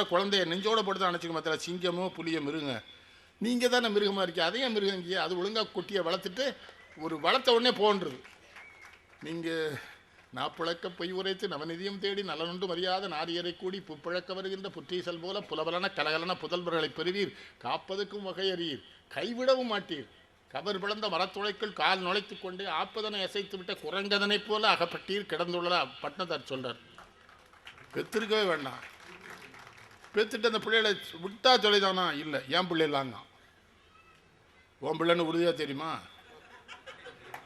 குழந்தைய நெஞ்சோட போட்டு தான் அணைச்சிக்க மாத்திர சிங்கமோ புலியோ மிருங்க நீங்கள் தானே மிருகமாக இருக்கீங்க. அதையும் மிருகங்க அது ஒழுங்காக குட்டியை வளர்த்துட்டு ஒரு வளர்த்த உடனே போன்றது. நீங்கள் நாப்புழக்க பொய் உரைத்து நவநிதியம் தேடி நலனுண்டு மரியாத நாரியரை கூடி புப்பிழக்க வருகின்ற புற்றீசல் போல புலவலன கலகலன புதல்வர்களை பெறுவீர். காப்பதற்கும் வகையறியீர். கைவிடவும் மாட்டீர். கவர் பிளந்த மரத்துளைக்குள் கால் நுழைத்து கொண்டு ஆப்பதனை அசைத்து விட்ட குரங்கதனைப் போல அகப்பட்டீர். கிடந்துள்ள பட்னத்தார் சொல்கிறார் பெற்றிருக்கவே வேண்டாம். பெற்றுட்டு அந்த பிள்ளைகளை விட்டா தொலைதானா இல்லை என் பிள்ளைலாங்க உன் பிள்ளைன்னு உறுதியாக தெரியுமா?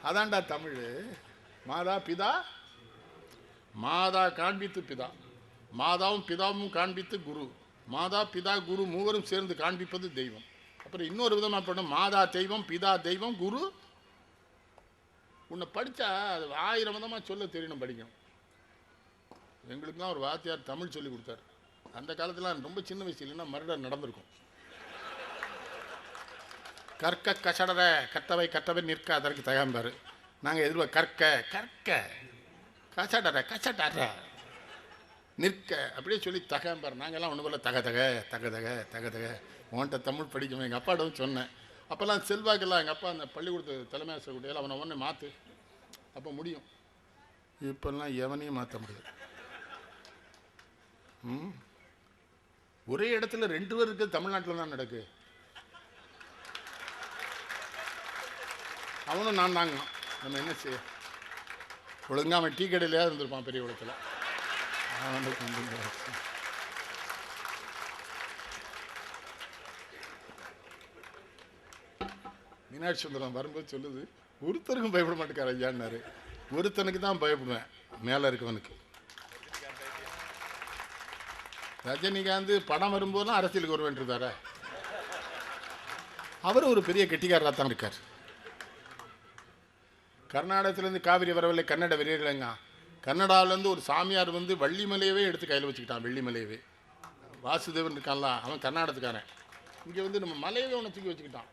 அதான்டா தமிழ். மாதா பிதா. மாதா காண்பித்து பிதா. மாதாவும் பிதாவும் காண்பித்து குரு. மாதா பிதா குரு மூவரும் சேர்ந்து காண்பிப்பது தெய்வம். அப்புறம் இன்னொரு விதமாக பண்ண மாதா தெய்வம் பிதா தெய்வம் குரு. உன்னை படித்தா அது ஆயிரம் விதமாக சொல்ல தெரியணும் படிக்கணும். எங்களுக்கு தான் ஒரு வாத்தியார் தமிழ் சொல்லி கொடுத்தாரு. அந்த காலத்தில் ரொம்ப சின்ன வயசு இல்லைன்னா மர்டர் நடந்திருக்கும். கற்க கசடர கற்றவை கற்றவை நிற்க அதற்கு தகாம்பார் நாங்கள் எதிர்பார்க்க கற்க கற்க கசடர கசடர நிற்க அப்படியே சொல்லி தகம்பார் நாங்கள்லாம் ஒன்று போல தக தக தக தக தக தக. உன்கிட்ட தமிழ் படிக்கணும். எங்கள் அப்பாட்டும் சொன்னேன். அப்போல்லாம் செல்வாக்கெல்லாம் எங்கள் அப்பா அந்த பள்ளிக்கூடத்து தலைமை ஆசிரியர் கூட்டியால் அவனை ஒன்று மாற்று அப்போ முடியும். இப்போல்லாம் எவனையும் மாற்ற முடியாது. ம்? ஒரே இடத்துல ரெண்டு பேர் இருக்குது தமிழ்நாட்டில் தான் நடக்கு. அவனும் நான் தாங்க. நம்ம என்ன செய்ய ஒழுங்காக அவன் டீ கடையிலேயே இருந்திருப்பான் பெரிய இடத்துல வந்து மீனாட்சி சுந்தரம் வரும்போது சொல்லுது ஒருத்தருக்கும் பயப்பட மாட்டேக்கார ஐயான்னாரு ஒருத்தனுக்கு தான் பயப்படுவேன் மேலே இருக்கவனுக்கு. ரஜினிகாந்த் படம் வரும்போதெல்லாம் அரசியலுக்கு வருவேன்றார அவர் ஒரு பெரிய கெட்டிக்காரராக தான் இருக்கார். கர்நாடகத்திலேருந்து காவிரி வரவில்லை கன்னட வீரர்களங்க கன்னடாவிலேருந்து ஒரு சாமியார் வந்து வள்ளிமலையவே எடுத்து கையில் வச்சுக்கிட்டான் வெள்ளிமலையவே. வாசுதேவன் இருக்கான்ல அவன் கர்நாடகத்துக்காரன். இங்கே வந்து நம்ம மலையவே ஒன்று தூக்கி வச்சுக்கிட்டான்.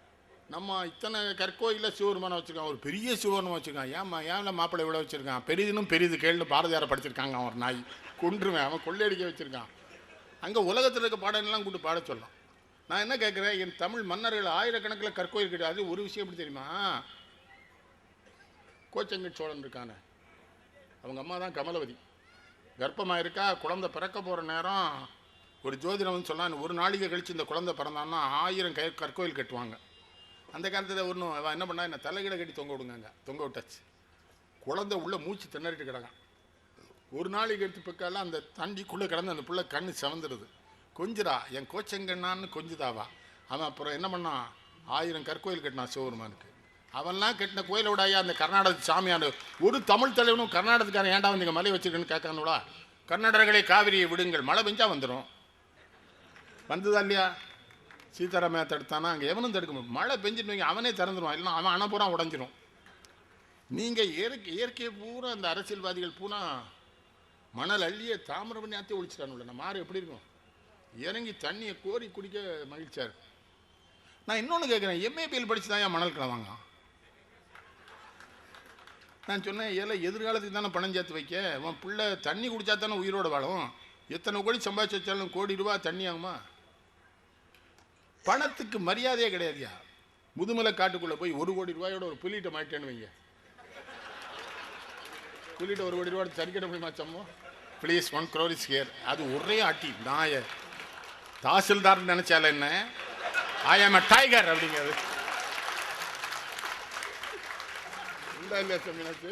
நம்ம இத்தனை கற்கோயிலில் சிவபெருமானை வச்சுருக்கான் ஒரு பெரிய சிவபெருமானை வச்சுருக்கான். ஏம்மா ஏன் மாப்பிள்ளை இவ்வளோ வச்சுருக்கான்? பெரிதுனும் பெரிது கேள்னு பாரதியாரை படிச்சிருக்காங்க அவன் நாய். கொன்றுவேன் அவன் கொள்ளையடிக்க வச்சுருக்கான். அங்கே உலகத்தில் இருக்க பாடங்கள்லாம் கூட்டு பாட சொல்லலாம். நான் என்ன கேட்குறேன் என் தமிழ் மன்னர்கள் ஆயிரக்கணக்கில் கற்கோயில் கிடையாது ஒரு விஷயம் எப்படி தெரியுமா? கோச்சங்கை சோழன் இருக்கானே. அவங்க அம்மா தான் கமலவதி. கர்ப்பமாக இருக்கா? குழந்தை பிறக்க போகிற நேரம் ஒரு ஜோதிடம் வந்து ஒரு நாளிகை கழித்து இந்த குழந்தை பிறந்தான்னா ஆயிரம் கை கற்கோயில் கட்டுவாங்க. அந்த காலத்தில் ஒன்றும் என்ன பண்ணா என்ன தலைகீழ கட்டி தொங்க விடுங்க தொங்க விட்டாச்சு. குழந்தை உள்ளே மூச்சு திணறிட்டு கிடக்கான். ஒரு நாளைக்கு எடுத்து பக்கால அந்த தண்டிக்குள்ளே கிடந்து அந்த பிள்ளை கண்ணு செவந்துடுது கொஞ்சிரா என் கோச்சங்கண்ணான்னு கொஞ்சுதாவா? அவன் அப்புறம் என்ன பண்ணான் ஆயிரம் கற்கோயில் கட்டினான் சிவபெருமானுக்கு அவன்லாம் கட்டின கோயிலோடாயா விடாயா அந்த கர்நாடக சாமியார் ஒரு தமிழ் தலைவனும் கர்நாடகத்துக்காரன் ஏன்டா வந்து இங்கே மலை வச்சிருக்கேன்னு கேட்கானுடா கர்நாடகர்களே காவிரியை விடுங்கள் மழை பெஞ்சா வந்துடும் வந்ததா இல்லையா? சீதாராமையா தடுத்தானா? அங்கே எவனும் தடுக்க முடியும் மழை பெஞ்சிட்டு அவனே திறந்துடுவான் இல்லைன்னா அவன் அணப்புறம் உடஞ்சிரும். நீங்கள் இயற்கை இயற்கையை பூரா அந்த அரசியல்வாதிகள் பூரா மணல் அள்ளிய தாமிரபரணி ஆற்றி ஒழிச்சிட்டானுல்ல. நம்ம மாறு எப்படி இருக்கும்? இறங்கி தண்ணியை கோரி குடிக்க மகிழ்ச்சியாக இருக்கும். நான் இன்னொன்று கேட்குறேன் எம்ஏபிஎல் படித்து தான் ஏன் மணல் கிளவாங்க நான் சொன்னேன் ஏல எதிர்காலத்துக்கு தானே பணம் சேர்த்து வைக்க? உன் பிள்ளை தண்ணி குடித்தா தானே உயிரோட வாழும்? எத்தனை கோடி சம்பாதிச்சு வச்சாலும் கோடி ரூபா தண்ணி ஆகுமா? பணத்துக்கு மரியாதையே கிடையாதுயா? முதுமலை காட்டுக்குள்ளே போய் ஒரு கோடி ரூபாயோட ஒரு புலிகிட்ட மாட்டேன்னு வைங்க. புலிகிட்ட ஒரு கோடி ரூபாய் சரிக்கட்ட முடியுமா சம்பவம். Please one crore is here அது ஒரே ஆட்டி நாய. தாசில்தார் நினைச்சால என்ன? ஐ ஆம் அ டைகர் அப்படிங்கிறது. உண்டா இல்லையா சமீனாச்சு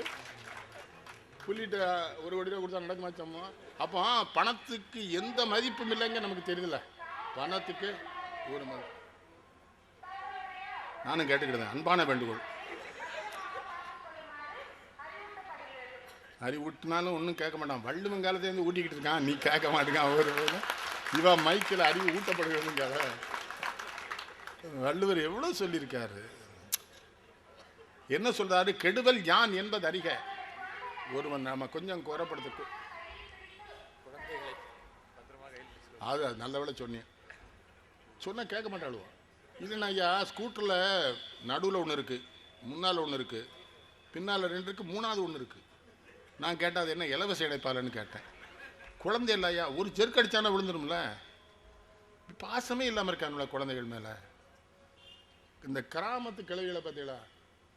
புள்ளிட்ட ஒரு கோடி ரூபா கொடுத்தா நடக்குமா மாச்சோமோ அப்போ பணத்துக்கு எந்த மதிப்பும் இல்லைங்க நமக்கு தெரியல பணத்துக்கு ஒரு மதிப்பு நானும் கேட்டுக்கிட்டேன். அன்பான வேண்டுகோள். அறி ஊட்டினாலும் ஒன்றும் கேட்க மாட்டான். வள்ளுவன் காலத்துலேருந்து ஊட்டிக்கிட்டு இருக்கான். நீ கேட்க மாட்டேங்கான் ஒரு இவன் மைக்கில் அறிவு ஊட்டப்படுகிறதுங்கால வள்ளுவர் எவ்வளோ சொல்லியிருக்காரு. என்ன சொல்கிறாரு கெடுதல் யான் என்பது அறிக. ஒருவன் நம்ம கொஞ்சம் குறப்படுத்த. அது அது நல்ல வேளை சொன்னேன் சொன்னால் கேட்க மாட்டாளுவோ. இல்லைண்ணா ஐயா ஸ்கூட்டரில் நடுவில் ஒன்று இருக்குது முன்னால் ஒன்று இருக்குது பின்னால் ரெண்டு இருக்குது மூணாவது ஒன்று இருக்குது நான் கேட்டேன் அது என்ன இலவச இடைப்பாலன்னு கேட்டேன். குழந்தை இல்லையா? ஒரு செருக்கு அடிச்சானா விழுந்துரும்ல? பாசமே இல்லாமல் இருக்கானுல குழந்தைகள் மேலே? இந்த கிராமத்து கிளவிகளை பார்த்தீங்களா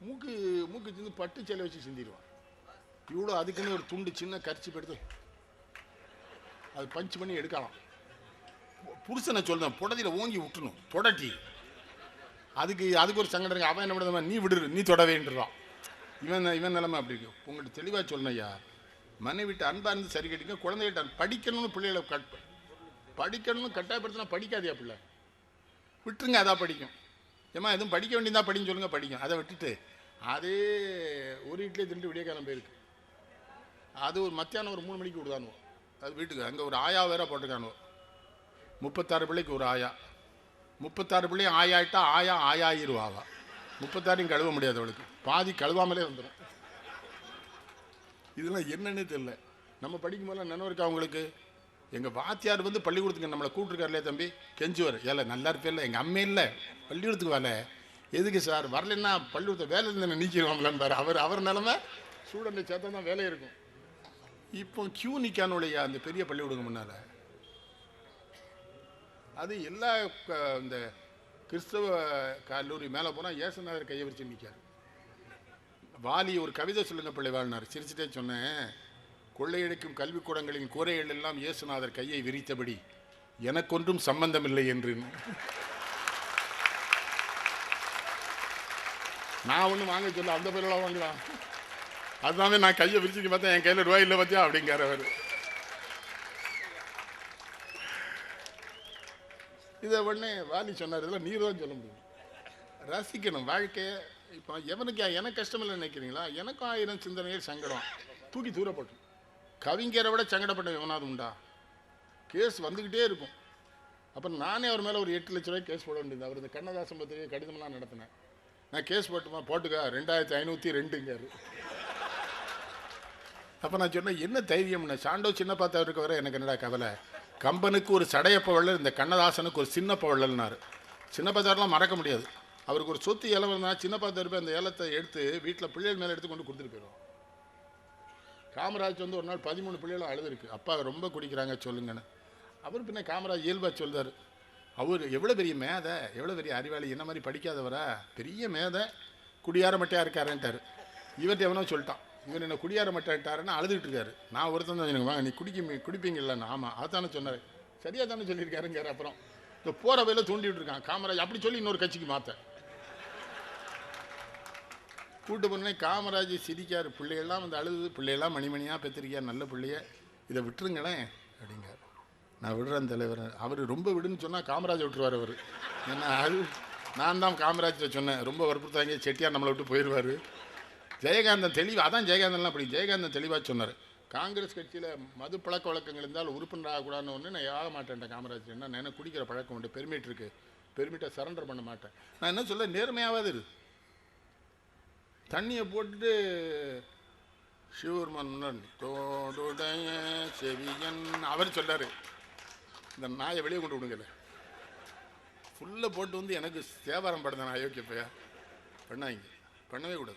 மூக்கு மூக்கு சிந்து பட்டு செலை வச்சு சிந்திடுவான். இவ்வளோ அதுக்குன்னு ஒரு துண்டு சின்ன கரிச்சி எடுத்து அது பஞ்ச் பண்ணி எடுக்கலாம். புருஷனை சொல்லுவேன் புடதியில் ஓங்கி விட்டுணும் தொடட்டி. அதுக்கு அதுக்கு ஒரு சங்கடம் அவன் என்ன பண்ணுறான் நீ விடு நீ தொடவேன்றான். இவன் இவன் நிலைமை அப்படி இருக்கு. உங்கள்கிட்ட தெளிவாக சொல்லணும் ஐயா. மனைவிட்டு அன்பாக இருந்து சரி கட்டிங்க குழந்தைகிட்ட படிக்கணும்னு பிள்ளைகளை கட் படிக்கணும்னு கட்டாயப்படுத்தினா படிக்காதியா பிள்ளை. விட்டுருங்க அதான் படிக்கும். ஏம்மா எதுவும் படிக்க வேண்டியதா படின்னு சொல்லுங்க படிக்கும். அதை விட்டுட்டு அதே ஒரு வீட்டிலே திண்டு விடிய காலம் போயிருக்கு. அது ஒரு மத்தியானம் ஒரு மூணு மணிக்கு விடுதானுவோம் அது வீட்டுக்கு அங்கே ஒரு ஆயா வேற போட்டுக்கானுவோ முப்பத்தாறு பிள்ளைக்கு ஒரு ஆயா. முப்பத்தாறு பிள்ளையும் ஆயாயிட்டா ஆயா ஆயாயிருவாவா. முப்பத்தாறையும் கழுவ முடியாது அவளுக்கு. பாதி கழுவாமலே வந்துடும் இதெல்லாம் என்னன்னே தெரியல. நம்ம படிக்கும் போதெல்லாம் நினைவு இருக்கா அவங்களுக்கு எங்கள் வாத்தியார் வந்து பள்ளிக்கூடத்துக்கு நம்மளை கூப்பிட்டுருக்காருலே தம்பி? கெஞ்சுவார். ஏல நல்லா இருப்பேல்ல எங்கள் அம்மே இல்லை. பள்ளிக்கூடத்துக்கு வரல எதுக்கு சார்? வரலன்னா பள்ளிக்கூடத்தை வேலை இருந்து நீக்கிடுவாங்களான்னு பாரு. அவர் அவர் நிலமை ஸ்டூடெண்ட்டை சேர்த்தா தான் வேலை இருக்கும். இப்போ கியூ நிற்கானுடைய அந்த பெரிய பள்ளிக்கூடம் முன்னால்? அது எல்லா இந்த கிறிஸ்தவ கல்லூரி மேலே போனால் ஏசுநாதர் கையை வச்சு நிற்காரு வாலி ஒரு கவிதை சொல்லுங்க பிள்ளை வாழ்னார் சிரிச்சுட்டே சொன்னேன். கொள்ளையடிக்கும் கல்விக்கூடங்களின் கூரைகள் எல்லாம் இயேசுநாதர் கையை விரித்தபடி எனக்கொன்றும் சம்பந்தமில்லை என்று. நான் ஒன்றும் வாங்க சொல்ல அந்த பேரெல்லாம் வாங்கலாம் அதுதான் நான் கையை விரிச்சுட்டு பார்த்தேன் என் கையில் ரூபாய் இல்லை பார்த்தியா அப்படிங்கிற அவர். இதை உடனே வாலி சொன்னார் இதெல்லாம் நீர் தான் சொல்ல முடியும். ரசிக்கணும் வாழ்க்கையை இப்போ எவனுக்கு எனக்கு கஷ்டம் இல்லை நினைக்கிறீங்களா? எனக்கும் ஆயிரம் சிந்தனைகள் சங்கடம். தூக்கி தூரப்பட்டு கவிஞரை விட சங்கடப்பட்ட எவனாவது உண்டா? கேஸ் வந்துக்கிட்டே இருக்கும். அப்புறம் நானே அவர் மேலே ஒரு எட்டு லட்ச ரூபாய் கேஸ் போட வேண்டியது. அவர் இந்த கண்ணதாசன் பத்திரிகை கடிதமெல்லாம் நடத்தினேன். நான் கேஸ் போட்டுமா? போட்டுக்கா. ரெண்டாயிரத்தி ஐநூற்றி ரெண்டுங்காரு அப்போ நான் சொன்னேன் என்ன தைரியம்னு சாண்டோ சின்ன பார்த்தவருக்கு வர எனக்கு என்னடா கவலை? கம்பனுக்கு ஒரு சடையப்ப வள்ளல் இந்த கண்ணதாசனுக்கு ஒரு சின்ன வள்ளல்னாரு. சின்ன பார்த்தாரெலாம் மறக்க முடியாது. அவருக்கு ஒரு சொத்து ஏலம் இருந்தால் சின்ன பார்த்தாரு அந்த ஏலத்தை எடுத்து வீட்டில் பிள்ளைகள் மேலே எடுத்து கொண்டு கொடுத்துட்டு போயிடும். காமராஜ் வந்து ஒரு நாள் பதிமூணு பிள்ளைகளும் அழுதுருக்கு. அப்பா ரொம்ப குடிக்கிறாங்க சொல்லுங்கன்னு. அவர் பின்ன காமராஜ் இயல்பாக சொல்கிறார் அவர் எவ்வளோ பெரிய மேதை எவ்வளோ பெரிய அறிவாளி என்ன மாதிரி படிக்காதவரா? பெரிய மேதை குடியார மட்டையாக இருக்காருன்ட்டார். இவர்கிட்ட எவனோ சொல்லிட்டான். இவர் என்ன குடியார மட்டாட்டாருன்னு அழுதுகிட்டு இருக்காரு. நான் ஒருத்தன் தான் எனக்கு வாங்க நீ குடிக்க குடிப்பீங்கல்ல ஆமாம் அதானே சொன்னார். சரியாக தானே சொல்லியிருக்காருங்கிறார் அப்புறம். இந்த போகிற வயலில் தூண்டி விட்டுருக்கான் காமராஜ் அப்படி சொல்லி இன்னொரு கட்சிக்கு மாற்ற கூட்டு பண்ணே காமராஜ் சிரிக்காரு. பிள்ளையெல்லாம் வந்து அழுது. பிள்ளையெல்லாம் மணிமணியாக பெற்றிருக்கார் நல்ல பிள்ளைய. இதை விட்டுருங்களேன் அப்படிங்கார் நான் விடுறேன் தலைவர். அவர் ரொம்ப விடுன்னு சொன்னால் காமராஜ் விட்டுருவார் அவர். ஏன்னா அது நான் தான் காமராஜ்கிட்ட சொன்னேன். ரொம்ப வற்புறுத்தாங்க செட்டியார் நம்மளை விட்டு போயிடுவார். ஜெயகாந்தன் தெளிவாக அதான் ஜெயகாந்தன்லாம் அப்படி. ஜெயகாந்தன் தெளிவாக சொன்னார். காங்கிரஸ் கட்சியில் மது பழக்க வழக்கங்கள் இருந்தால் உறுப்பினராகக்கூடாதுன்னு ஒன்று நான் ஆக மாட்டேன்ட்டேன் காமராஜ். என்ன நான் என்ன குடிக்கிற பழக்கம் உண்டு? பெர்மிட் இருக்குது பெர்மிட்டை சரண்டர் பண்ண மாட்டேன். நான் என்ன சொல்ல நேர்மையாவது இருக்குது தண்ணியை போட்டுட்டு சிவபெருமான் முன்னாடி தோடுடைய செவியன் அவர் சொல்லார் இந்த நாயை வெளியே கொண்டு விடுங்கல ஃபுல்லாக போட்டு வந்து எனக்கு சேவாரம் படுத்த அயோக்கிய பையா. பண்ணாங்க பண்ணவே கூடாது.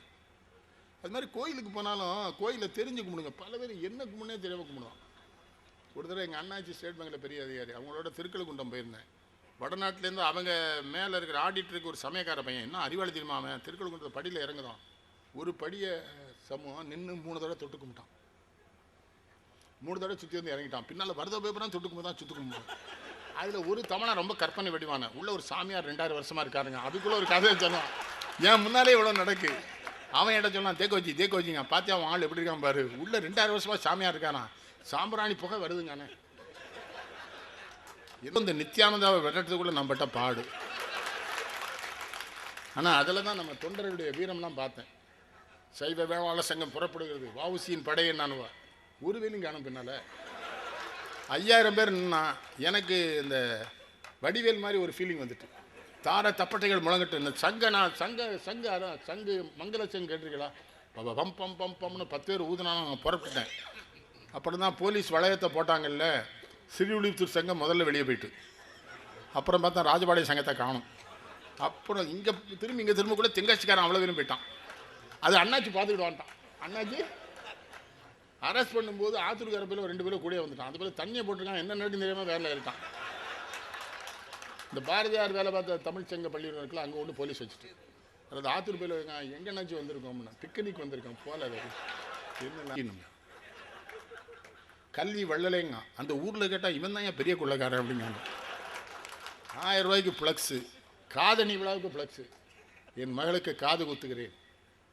அது மாதிரி கோயிலுக்கு போனாலும் கோயிலில் தெரிஞ்சு கும்பிடுங்க. பல பேர் என்ன கும்பிடுனே தெரியாமல் கும்பிடுவான். ஒரு தடவை எங்கள் அண்ணாச்சி ஸ்டேட் பேங்கில் பெரிய அதிகாரி அவங்களோட திருக்கழுக்குண்டம் போயிருந்தேன். வடநாட்டிலேருந்து அவங்க மேலே இருக்கிற ஆடிட்டருக்கு ஒரு சமயக்கார பையன் என்ன அறிவாளி தெரியுமா அவன்? திருக்கழுக்குன்றத்தை படியில் இறங்குதான். ஒரு படியை சமூகம் நின்று மூணு தடவை தொட்டு கும்பிட்டான். மூணு தடவை சுற்றி வந்து இறங்கிட்டான். பின்னால் வரத பேப்பரான் தொட்டு கும்பிட்டு தான் சுற்று கும்பிட்டான் அதில் ஒரு தமிழன் ரொம்ப கற்பனை வடிவான. உள்ள ஒரு சாமியார் ரெண்டாயிரம் வருஷமா இருக்காருங்க. அதுக்குள்ளே ஒரு கதையை சொன்னான் என் முன்னாலே இவ்வளோ நடக்கு? அவன் என்ன சொன்னான் தேக்கோஜி தேக்கோஜிங்க பார்த்து அவன் ஆள் எப்படி இருக்கான் பாரு? உள்ளே ரெண்டாயிரம் வருஷமாக சாமியார் இருக்கானா? சாம்பிராணி புகை வருதுங்கானே ஏதோ இந்த நித்யானந்தாவை வெட்டுறதுக்குள்ள நம்மகிட்ட பாடு. ஆனால் அதில் தான் நம்ம தொண்டர்களுடைய வீரம்லாம் பார்த்தேன். சைவ வேளாள சங்கம் புறப்படுகிறது. வாவுசியின் படையை நான் ஒரு வேலையும் காணும் பின்னால். ஐயாயிரம் பேர் நின்னா எனக்கு இந்த வடிவேல் மாதிரி ஒரு ஃபீலிங் வந்துட்டு. தார தப்பட்டைகள் முழங்கட்டு. இந்த சங்க நான் சங்க சங்க அதான் சங்கு மங்கள சங்கு கேட்டிருக்கீங்களா? ப- பம் பம் பம் பம்னு பத்து பேர் ஊதுனாலும் நான் புறப்பட்டேன் அப்புறம் தான் போலீஸ் வளையத்தை போட்டாங்கல்ல சிறுவிழித்தூர் சங்கம் முதல்ல வெளியே போயிட்டு. அப்புறம் பார்த்தா ராஜபாளைய சங்கத்தை காணும். அப்புறம் இங்கே திரும்பி இங்கே திரும்ப கூட தெங்காட்சிக்காரன் அவ்வளோ பேரும் போயிட்டான். அது அண்ணாச்சி பார்த்துக்கிட்டு வந்துட்டான். அண்ணாச்சி அரெஸ்ட் பண்ணும்போது ஆத்தூர்கார பேர் ரெண்டு பேரும் கூட வந்துட்டான். அது பேர் தண்ணியை போட்டிருக்கான் என்ன நேரம் தெரியாமல் வேலையில் இருக்கான் இந்த பாரதியார் வேலை பார்த்த தமிழ் சங்க பள்ளியில் இருக்கலாம் அங்கே ஒன்று போலீஸ் வச்சுட்டு. அதாவது ஆத்தூர் போயில் எங்கேனாச்சும் வந்திருக்கோம்னா பிக்னிக் வந்திருக்கான் போல என்ன கல்வி வள்ளலைங்க. அந்த ஊரில் கேட்டால் இவன் தான் ஏன் பெரிய கொள்ளக்காரன் அப்படிங்காங்க ஆயிரம் ரூபாய்க்கு ஃப்ளக்ஸு காதணி விழாவுக்கு ஃப்ளக்ஸு என் மகளுக்கு காது குத்துகிறேன்.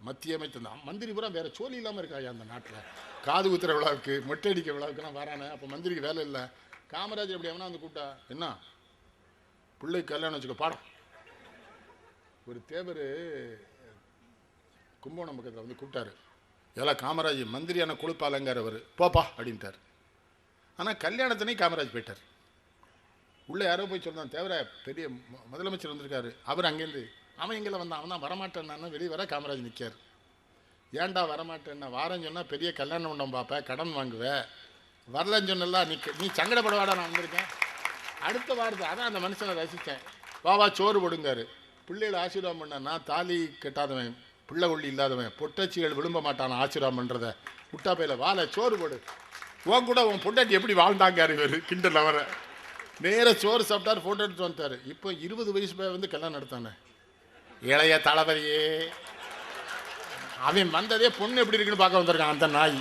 மத்திய அமைச்சர் தான். மந்திரி பூரா வேற சோழி இல்லாமல் இருக்காயா அந்த நாட்டில்? காது குத்துற விழாவுக்கு மொட்டை அடிக்க விழாவுக்குலாம் வரானே. அப்போ மந்திரிக்கு வேலை இல்லை. காமராஜர் எப்படி அவனா வந்து கூப்பிட்டா என்ன? பிள்ளைக்கு கல்யாணம் வச்சுக்க பாடம். ஒரு தேவர் கும்பகோணம் பக்கத்தில் வந்து கூப்பிட்டாரு. எல்லாம் காமராஜ் மந்திரியான குளிப்பாலங்கார் அவர். போப்பா அப்படின்ட்டார். ஆனால் கல்யாணத்தினே காமராஜ் போயிட்டார். உள்ளே யாரோ போய் சொல்றான் தேவர பெரிய முதலமைச்சர் வந்திருக்காரு. அவர் அங்கேருந்து அவன் எங்களை வந்தான் அவன் தான் வரமாட்டேன்னு வெளியே வர காமராஜ் நிற்கார். ஏன்டா வரமாட்டேன்னா வாரேன்னு சொன்னால் பெரிய கல்யாணம் பண்ணம் பார்ப்பேன் கடன் வாங்குவேன் வரலன்னு சொன்னல நீ நீ சங்கடப்படவாடா நான் வந்திருக்கேன். அடுத்த வாரத்தை அதான் அந்த மனுஷனை ரசித்தேன் வா வா சோறு போடுங்காரு. பிள்ளைகளை ஆசீர்வாதம் பண்ண தாலி கட்டாதவன் பிள்ளை கொள்ளி இல்லாதவன் பொட்டச்சிகள் விரும்ப மாட்டான் ஆசீர்வாதம் பண்ணுறத முட்டா பையில வாழ சோறு போடு. உன் கூட உன் பொண்டாட்டி எப்படி வாழ்ந்தாங்காரு இவர்? கிண்டல் அவரை. நேராக சோறு சாப்பிட்டாரு ஃபோட்டோ எடுத்து வந்துட்டார். இப்போ இருபது வயசு பேர் வந்து கல்யாணம் நடத்தானே இளைய தளபதியே. அவன் வந்ததே பொண்ணு எப்படி இருக்குன்னு பார்க்க வந்திருக்கான் அந்த நாய்.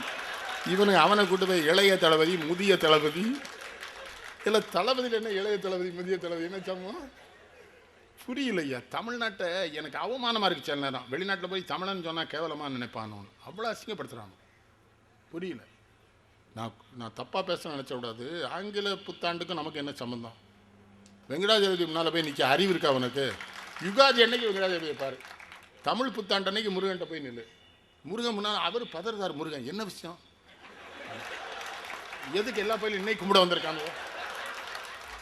இவனுக்கு அவனை கூட்டு போய் இளைய தளபதி முதிய தளபதி. இல்லை தளபதியில் என்ன இளைய தளபதி முதிய தளபதி என்ன சமம் புரியலையா. தமிழ்நாட்டை எனக்கு அவமானமாக இருக்கு சில நேரம். வெளிநாட்டில் போய் தமிழன் சொன்னால் கேவலமாக நினைப்பானு அவ்வளோ அசிங்கப்படுத்துகிறாங்க புரியல. நான் நான் தப்பாக பேச நினச்ச கூடாது. ஆங்கில புத்தாண்டுக்கும் நமக்கு என்ன சம்மந்தம் வெங்கடாஜலபதி முன்னால் போய் நிற்க அறிவு இருக்கா அவனுக்கு? யுகாதி அன்னைக்கு வெங்கடாஜலபதி பாரு தமிழ் புத்தாண்டு அன்னைக்கு முருகன்ட்ட போய் நில்லு. முருகன் முன்னால் அவர் பதறுதார் முருகன். என்ன விஷயம்? எதுக்கு எல்லா பயிலும் இன்னைக்கு கும்பிட வந்திருக்காங்க?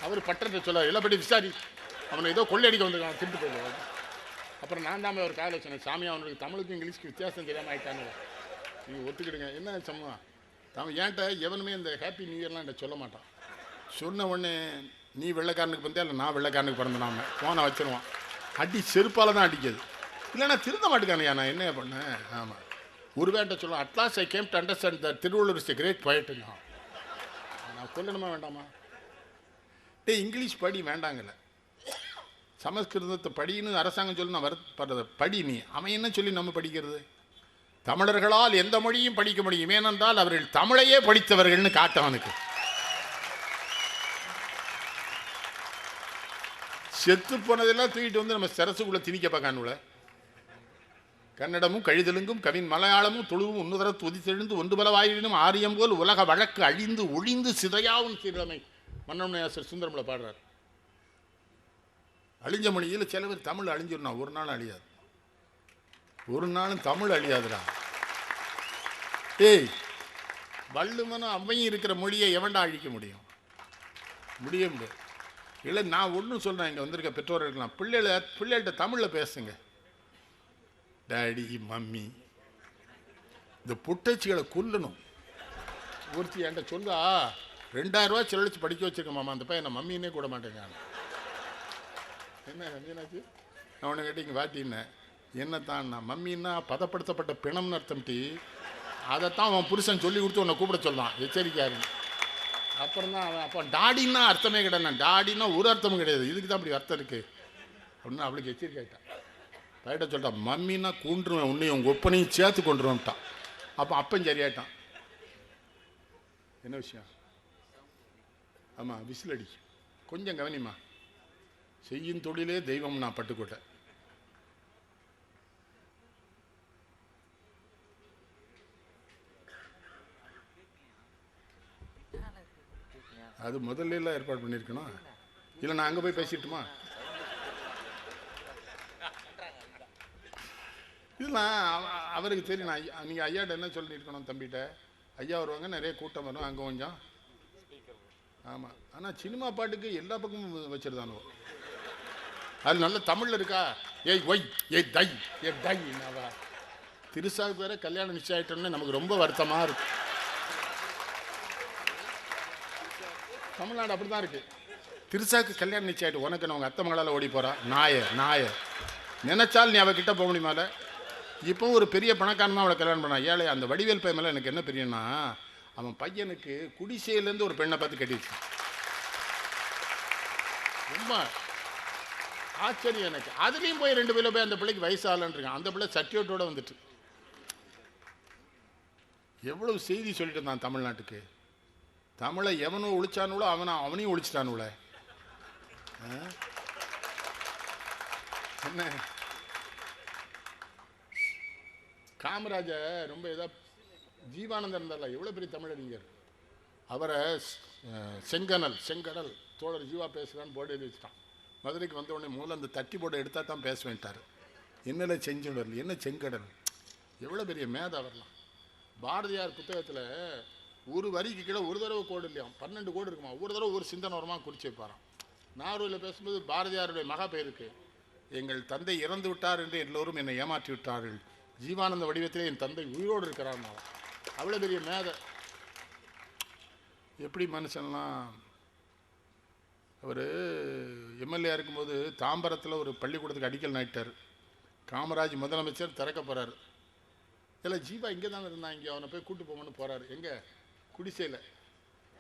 அவர் பட்டத்தை சொல்ல எல்லா படி விசாரி. அவனை ஏதோ கொள்ளையடிக்க வந்திருக்கான் திருட்டு போயிடுவாங்க அப்புறம் நான் தான் ஒரு காலை சொன்னேன் சாமி அவனுக்கு தமிழுக்கு இங்கிலீஷ்க்கு வித்தியாசம் தெரியாமல் ஆயிட்டானு. நீங்கள் ஒத்துக்கிடுங்க. என்ன சம்மா அவன் ஏன்ட்ட எவனுமே இந்த ஹாப்பி நியூ இயர்லாம் என்கிட்ட சொல்ல மாட்டான். சொன்ன உடனே நீ வெள்ளைக்காரனுக்கு பிறந்தே இல்லை நான் வெள்ளைக்காரனுக்கு பிறந்தனாம ஃபோனை வச்சிருவான். அடி செருப்பால் தான் அடிக்குது. இல்லைன்னா திருந்த மாட்டேங்கானையா நான் என்ன பண்ணேன்? ஆமாம் ஒரு வேண்ட சொல்லுவான் atlas I came to understand the Tiruvallur is great போயிட்டுங்க நான் கொல்லணுமா வேண்டாமா? டேய் இங்கிலீஷ் படி வேண்டாங்கல்ல. சமஸ்கிருதத்தை படின்னு அரசாங்கம் சொல்லி நான் வருத்தப்படுறது. படி நீ. அவன் என்ன சொல்லி நம்ம படிக்கிறது? தமிழர்களால் எந்த மொழியும் படிக்க முடியும். ஏனென்றால் அவர்கள் தமிழையே படித்தவர்கள்னு காட்டவனுக்கு செத்து போனதெல்லாம் தூக்கிட்டு வந்து நம்ம சரசுக்குள்ளே திணிக்க பார்க்கானுல கன்னடமும் கழிதலுங்கும் கவின் மலையாளமும் துளுவும் உன்னுதர துதித்தெழுந்து ஒன்று பல வாயிலும் ஆரியம் போல் உலக வழக்கு அழிந்து ஒழிந்து சிதையாவும் சீரமை மன்னமனையாசர் சுந்தரமில் பாடுறார். அழிஞ்ச மொழியில் சில பேர் தமிழ் அழிஞ்சிடணும் ஒரு நாள் அழியாது. ஒரு நாளும் தமிழ் அழியாதுடா. ஏய் வள்ளுவனும் அம்மையும் இருக்கிற மொழியை எவன்டா அழிக்க முடியும்? முடிய முடியாது. இல்லை நான் ஒன்றும் சொல்கிறேன் இங்கே வந்திருக்க பெற்றோர்களுக்கெல்லாம் பிள்ளைகளை பிள்ளைகள்கிட்ட தமிழில் பேசுங்க. டாடி மம்மி இந்த புட்டச்சிகளை கொல்லணும். ஒருத்தி என்கிட்ட சொல்லா ரெண்டாயிரரூவா செலவழிச்சு படிக்க வச்சிருக்கேன் மாமா அந்த பையன் நான் மம்மின்னே கூட மாட்டேங்க என்ன என்னாச்சு நான் உன்னை கேட்டு இங்கே வாட்டின்னேன் என்னத்தான் நான் மம்மின்னா பதப்படுத்தப்பட்ட பிணம்னு அர்த்தம் டீ. அதைத்தான் அவன் புருஷன் சொல்லி கொடுத்து உன்னை கூப்பிட சொல்லான் எச்சரிக்கையாருன்னு அப்புறம் தான் அவன் அப்போ டாடின்னா அர்த்தமே கிடையாது. டாடின்னா ஒரு அர்த்தமும் கிடையாது. இதுக்கு தான் அப்படி அர்த்தம் இருக்குது அப்படின்னு அவளுக்கு எச்சரிக்கையிட்டான் பையிட்ட சொல்லிட்டான் மம்மின்னா கூண்டுருவேன் உன்னையும் உங்கள் ஒப்பனையும் சேர்த்து கொண்டுருவேன்ட்டான். அப்போ அப்பன் சரியாயிட்டான். என்ன விஷயம்? ஆமாம் விசில் அடி கொஞ்சம் கவனிமா செய்யும் தொழிலே தெய்வம் நான் பட்டுக்கோட்டை. அது முதல்ல ஏற்பாடு பண்ணியிருக்கணும் இல்லை நான் அங்கே போய் பேசிட்டுமா? இதெல்லாம் அவ- அவருக்கு தெரியும் நான் ஐயா- நீங்கள் ஐயாட்ட என்ன சொல்லியிருக்கணும் தம்பிகிட்ட ஐயா வருவாங்க நிறைய கூட்டம் வரும் அங்கே கொஞ்சம். ஆமாம் ஆனால் சினிமா பாட்டுக்கு எல்லா பக்கமும் வச்சிருந்தானோ அது நல்ல தமிழில் இருக்கா? ஏய் ஒய் ஏய் தை ஏ தை என்னவா? திருசாவுக்கு வேற கல்யாணம் நிச்சயம் ஆகிட்டோன்னே நமக்கு ரொம்ப வருத்தமாக இருக்கும் தமிழ்நாடு அப்படி தான் இருக்குது திருசாக்கு கல்யாணம் நிச்சயம் ஆயிட்டு உனக்கு நான் உங்கள் அத்தை மகளால் ஓடி போகிறா நாய நாய. நினைச்சால் நீ அவகிட்ட போக முடியுமால இப்போ ஒரு பெரிய பணக்காரன் தான் அவளை கல்யாணம் பண்ணா. ஏழை அந்த வடிவேல் பையன் மேலே எனக்கு என்ன பெரியனா அவன் பையனுக்கு குடிசையிலேருந்து ஒரு பெண்ணை பார்த்து கட்டிடுச்சு. ரொம்ப ஆச்சரியம் எனக்கு. அதுலேயும் போய் ரெண்டு பேரும் போய் அந்த பிள்ளைக்கு வயசாகலன்றிருக்கான் அந்த பிள்ளை சர்டிஃபிகேட்டோடு வந்துட்டு. எவ்வளவு செய்தி சொல்லிட்டு இருந்தான் தமிழ்நாட்டுக்கு. தமிழை எவனும் ஒழிச்சானுளோ அவனை அவனையும் ஒழிச்சிட்டானுல என்ன? காமராஜர் ரொம்ப இதாக ஜீவானந்தர் இருந்தார்ல எவ்வளோ பெரிய தமிழறிஞர். அவரை செங்கனல் செங்கடல் தோழர் ஜீவா பேசுகிறான்னு போர்டு எழுதி வச்சுட்டான். மதுரைக்கு வந்த உடனே முதல்ல அந்த தட்டி போர்டை எடுத்தால் தான் பேச வேண்டார். என்னல செஞ்சுடல் என்ன செங்கடல்? எவ்வளோ பெரிய மேதை வரலாம் பாரதியார் புத்தகத்தில் ஒரு வரிக்கு கீழே ஒரு தடவை கோடு இல்லையா? பன்னெண்டு கோடு இருக்குமா? ஒரு தடவை ஒரு சிந்தனை வரமா? குறித்து வைப்பாராம். நாரூரில் பேசும்போது பாரதியாருடைய மகா பெயருக்கு எங்கள் தந்தை இறந்து விட்டார் என்று எல்லோரும் என்னை ஏமாற்றி விட்டார்கள். ஜீவானந்த வடிவத்திலே என் தந்தை உயிரோடு இருக்கிறார் அவ்வளோ பெரிய மேதை. எப்படி மனுஷன்லாம் அவர் எம்எல்ஏ இருக்கும்போது தாம்பரத்தில் ஒரு பள்ளிக்கூடத்துக்கு அடிக்கல் நாயிட்டார். காமராஜ் முதலமைச்சர் திறக்க போகிறார் இல்லை ஜீவா இங்கே தான் இருந்தான் இங்கே அவனை போய் கூட்டு போகணும்னு போகிறாரு எங்கே? குடிசையில்.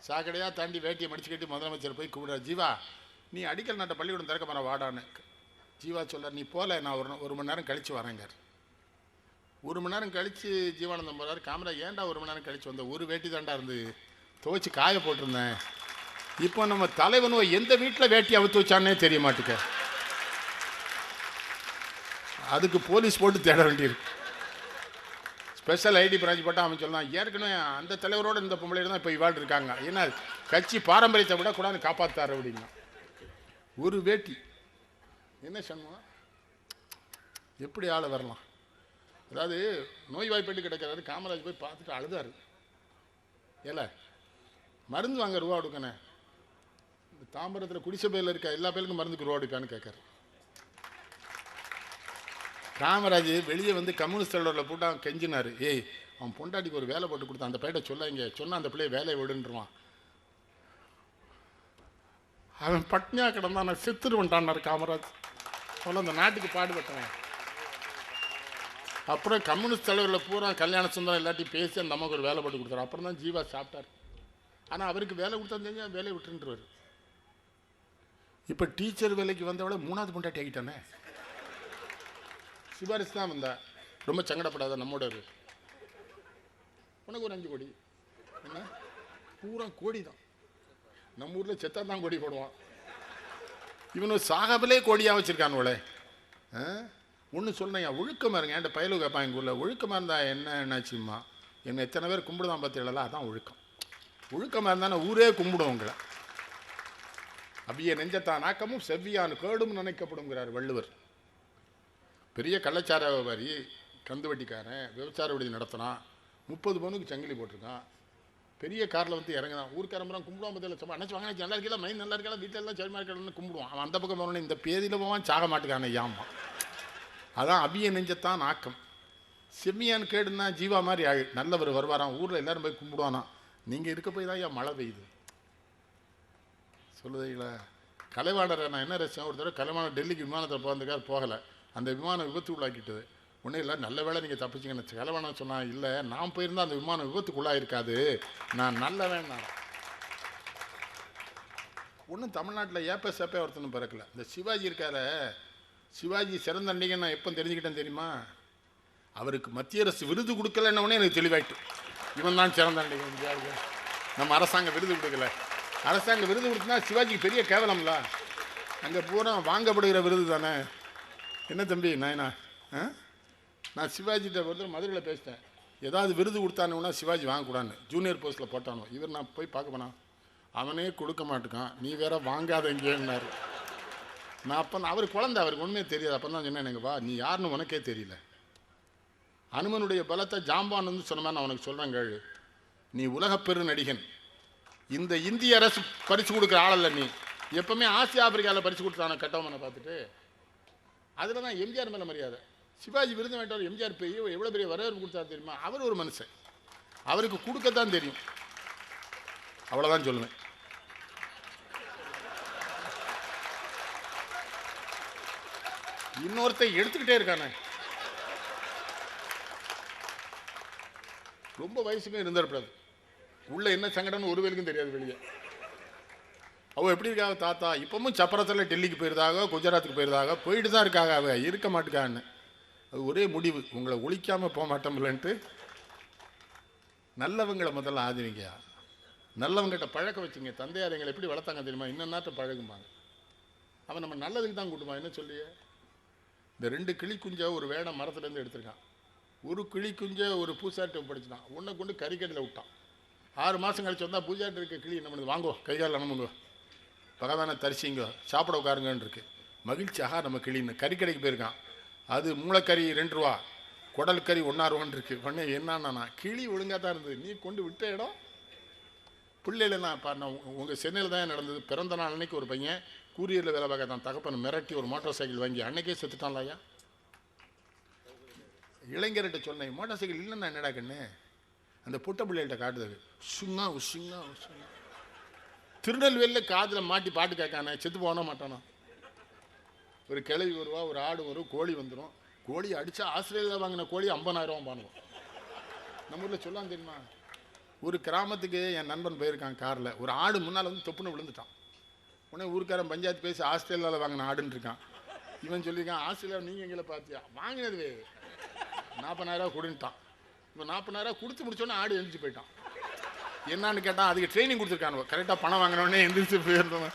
சாக்கடையாக தாண்டி வேட்டியை மடிச்சு கட்டி முதலமைச்சர் போய் கூப்பிடுற ஜீவா நீ அடிக்கல் நாட்டை பள்ளிக்கூடம் திறக்க போகிற வாடான்னு. ஜீவா சொல்ல நீ போல நான் ஒரு ஒரு மணி நேரம் கழித்து வரேங்கார் ஒரு மணி நேரம் கழித்து ஜீவானந்தம் போகிறார் காமராஜ் ஏன்டா ஒரு மணி நேரம் கழித்து வந்த? ஒரு வேட்டி தாண்டா இருந்து துவைச்சி காய போட்டிருந்தேன். இப்போ நம்ம தலைவனோ எந்த வீட்டில் வேட்டி அவுத்து வச்சானே தெரிய மாட்டேங்க அதுக்கு போலீஸ் போட்டு தேட வேண்டியிருக்கு. ஸ்பெஷல் ஐடி பிரான்ச் போட்டால் அவன் சொல்லலாம் ஏற்கனவே அந்த தலைவரோட இந்த பொம்பளை தான் இப்போ இவாள் இருக்காங்க. ஏன்னா கட்சி பாரம்பரியத்தை விட கூடாது காப்பாத்தாரு அப்படின்னா. ஒரு வேட்டி. என்ன சொன்னோம் எப்படி ஆளை வரலாம்? அதாவது நோய் நோய்வாய்ப்பட்டு கிடக்கிறாரு காமராஜ் போய் பார்த்துட்டு அழுதாரு. ஏல மருந்து வாங்க ரூபா கொடுக்கணே. இந்த தாம்பரத்தில் குடிசை பேரில் இருக்க எல்லா பேருக்கும் மருந்துக்கு ரூபா கொடுக்கான்னு கேட்காரு. காமராஜ் வெளியே வந்து கம்யூனிஸ்ட் தலைவரில் போட்டான் கெஞ்சினார். கெஞ்சினாரு ஏய் அவன் பொண்டாட்டிக்கு ஒரு வேலை போட்டு கொடுத்தான். அந்த பையிட்ட சொல்ல இங்கே அந்த பிள்ளைய வேலையை விடுன்றான் அவன் பட்னியா கிடந்தான். நான் காமராஜ். சொல்ல அந்த நாட்டுக்கு பாடுபட்டவன். அப்புறம் கம்யூனிஸ்ட் தலைவரில் பூரா கல்யாண சுந்தரம் எல்லாத்தையும் பேசி அந்த அம்மாவுக்கு ஒரு வேலை போட்டு கொடுத்தாரு. அப்புறம் தான் ஜீவா சாப்பிட்டார். ஆனால் அவருக்கு வேலை கொடுத்தா தெரிஞ்சு வேலையை விட்டுருவார் இப்போ டீச்சர் வேலைக்கு வந்தவளை மூணாவது பொண்டாட்டி ஆகிட்டானே. சிபாரிசு தான் வந்தா. ரொம்ப சங்கடப்படாத நம்மோட இரு உனக்கு ஒரு அஞ்சு கோடி. என்ன? பூரா கோடி தான் நம்ம ஊரில் செத்தா தான் கோடி போடுவான். இவனு சாகபிலே கோடியாக வச்சுருக்கானுவளே ஒன்று சொன்னேன் ஒழுக்கமாக இருங்க. என்கிட்ட பயலு கேட்பான் எங்கள் ஊரில். ஒழுக்கமாக இருந்தால் என்ன என்னாச்சும்மா? என்ன எத்தனை பேர் கும்பிடுதான் பார்த்தீங்களா அதான் ஒழுக்கம். ஒழுக்கமாக இருந்தானே ஊரே கும்பிடும் உங்களை அவ்விய நெஞ்சத்தான் நாக்கமும் செவ்வியான் கேடும் நினைக்கப்படுங்கிறார் வள்ளுவர். பெரிய கள்ளச்சார வியாபாரி கந்து வட்டிக்காரன் விபச்சார விடுதி நடத்தினான் முப்பது பவுனுக்கு சங்கிலி போட்டிருக்கான் பெரிய காரில் வந்து இறங்கினான் ஊருக்காரம்பரம் கும்பிடுவான் பதில் சும்மா அணைச்சு வாங்க நல்லா இருக்கலாம் மைண்ட் நல்லா இருக்கலாம் வீட்டில் எல்லாம் சரிமா இருக்கலாம்னு கும்பிடுவான். அவன் அந்த பக்கம் போனோடனே இந்த பேதியில் போவான் சாக மாட்டுக்கான ஏமா அதான் அபிய நெஞ்சத்தான் ஆக்கம். செம்மியான் கேடுனா ஜீவா மாதிரி ஆள் நல்லவர் வருவாராம். ஊரில் எல்லாரும் போய் கும்பிடுவானா. நீங்கள் இருக்க போய் தான் ஏன் மழை பெய்யுது. சொல்லுதீங்களா கலைவாணரை நான் என்ன ரசிச்சேன்? ஒரு தடவை கலைவாணர் டெல்லிக்கு விமானத்தில் போகிறதுக்காக போகலை. அந்த விமானம் விபத்து உள்ளாக்கிட்டது. ஒன்றும் இல்லை நல்ல வேளை நீங்கள் தப்பிச்சிங்கன்னு கலைவாணர் சொன்னால் இல்லை நான் போயிருந்தால் அந்த விமானம் விபத்துக்குள்ளாயிருக்காது நான் நல்ல நான் ஒன்றும் தமிழ்நாட்டில் ஏப்ப சேப்பே ஒருத்தனும் பிறக்கல. இந்த சிவாஜி இருக்கார சிவாஜி சிறந்த நடிகை நான் எப்போ தெரிஞ்சுக்கிட்டேன் தெரியுமா? அவருக்கு மத்திய அரசு விருது கொடுக்கலன்னொடனே எனக்கு தெளிவாயிட்டு. இவன் தான் சிறந்த நடிகன் இந்தியாவுக்கு நம்ம அரசாங்கம் விருது கொடுக்கல. அரசாங்கம் விருது கொடுத்தா சிவாஜிக்கு பெரிய கேவலம்ல. அங்கே பூரா வாங்கப்படுகிற விருது தானே என்ன தம்பி நாயனா ஆ? நான் சிவாஜிட்ட ஒருத்தர் மதுரையில் பேசிட்டேன். ஏதாவது விருது கொடுத்தானுன்னா சிவாஜி வாங்கக்கூடாதுன்னு. ஜூனியர் போஸ்ட்டில் போட்டானோ. இவர் நான் போய் பார்க்க போனா அவனே கொடுக்க மாட்டேக்கான். நீ வேற வாங்காத எங்கேன்னாரு நான் அப்போ அவர் குழந்தை அவருக்கு ஒன்றுமே தெரியாது. அப்போ தான் சொன்னேன் எனக்கு வா நீ யாருன்னு உனக்கே தெரியல. அனுமனுடைய பலத்தை ஜாம்பான் வந்து சொன்ன மாதிரி நான் உனக்கு சொல்கிறேன் கேளு. நீ உலகப்பெரு நடிகன். இந்த இந்திய அரசு பறித்து கொடுக்குற ஆளல்ல நீ. எப்பவுமே ஆசியா ஆப்பிரிக்காவில் பறித்து கொடுத்தான கட்டவனை பார்த்துட்டு. அதில் தான் எம்ஜிஆர் மேலே மரியாதை. சிவாஜி விருது வேண்டாம் எம்ஜிஆர் பெரிய எவ்வளோ பெரிய வரவேற்பு கொடுத்தாரு தெரியுமா? அவர் ஒரு மனுஷன். அவருக்கு கொடுக்கத்தான் தெரியும். அவ்வளோதான் சொல்லுவேன். இன்னொருத்தன் எடுத்துக்கிட்டே இருக்கானே. ரொம்ப வயசுமே இருந்திருப்படாது. உள்ள என்ன சங்கடம்னு ஒரு வேலைக்கும் தெரியாது வெளியே. அவள் எப்படி இருக்காங்க தாத்தா? இப்போவும் சப்பரத்தில் டெல்லிக்கு போயிருதாக குஜராத்துக்கு போயிருதாக போயிட்டு தான் இருக்காங்க அவள் இருக்க மாட்டுக்கான்னு. அது ஒரே முடிவு. உங்களை ஒழிக்காமல் போக மாட்டோம்லன்ட்டு நல்லவங்களை முதல்ல ஆதரிங்க. நல்லவங்ககிட்ட பழக்க வச்சுங்க. தந்தையார் எங்களை எப்படி வளர்த்தாங்க தெரியுமா? இன்னொன்னாட்ட பழகுமாங்க அவன் நம்ம நல்லதுக்கு தான் கூட்டுமா என்ன சொல்லியே? இந்த ரெண்டு கிளி குஞ்சை ஒரு வேடை மரத்துலேருந்து எடுத்திருக்கான். ஒரு கிளி குஞ்சை ஒரு பூசாட்டை படிச்சுட்டான் ஒன்றை கொண்டு கறிக்கடையில் விட்டான். ஆறு மாதம் கழிச்சு வந்தால் பூஜாட்டு இருக்க கிளி என்ன பண்ணுது? வாங்குவோம் கை நம்ம நம்புங்க பகவானை தரிசிங்க. சாப்பிட உட்காருங்கன்னு இருக்குது மகிழ்ச்சியாக நம்ம கிளின்னு கறிக்கடைக்கு போயிருக்கான். அது மூளைக்கறி ரெண்டு ரூபா. குடல் கறி ஒன்றா ரூபான்னு உடனே என்னன்னா கிளி ஒழுங்காக தான் இருந்தது. நீ கொண்டு விட்ட இடம்? பிள்ளைல நான் இப்போ நான் உங்கள் சென்னையில் தான் நடந்தது. பிறந்த நாள் அன்னைக்கு ஒரு பையன் கூரியரில் வேலை பார்க்க தான் தகப்பன் மிரட்டி ஒரு மோட்டார் சைக்கிள் வாங்கி அன்னைக்கே செத்துட்டான்ல ஐயா. இளைஞர்கிட்ட சொன்னேன் மோட்டார் சைக்கிள் இல்லைன்னா என்னடா கண்ணு? அந்த புட்ட பிள்ளைகிட்ட காட்டுது சுங்கா உசுங்கா உசுங்கா திருநெல்வேலியில் காதில் மாட்டி பாட்டு கேட்கானே செத்து போன மாட்டானா? ஒரு கிளவி வருவா ஒரு ஆடு வரும் கோழி வந்துடும் கோழி அடித்தா ஆஸ்திரேலியாவில் வாங்கின கோழி ஐம்பதாயிரம் பண்ணுவோம் நம்ம ஊரில் சொல்லலாம் தெரியுமா? ஒரு கிராமத்துக்கு என் நண்பன் போயிருக்கான் காரில். ஒரு ஆடு முன்னால் வந்து தொப்புன்னு விழுந்துட்டான். உடனே ஊருக்காரன் பஞ்சாயத்து பேசி ஆஸ்திரேலியாவில் வாங்கின ஆடுன்னு இருக்கான் இவன் சொல்லியிருக்கான் ஆஸ்திரேலியாவில் நீங்கள் எங்களை பார்த்தியா? வாங்கினது. நாற்பதாயிரரூவா கொடுன்ட்டான். இவன் நாற்பதாயிரரூவா கொடுத்து முடிச்சோன்னே ஆடு எழுந்துச்சு போயிட்டான். என்னன்னு கேட்டால் அதுக்கு ட்ரைனிங் கொடுத்துருக்காங்க கரெக்டாக பணம் வாங்கினோடனே எந்திரிச்சு போயிருந்தோம்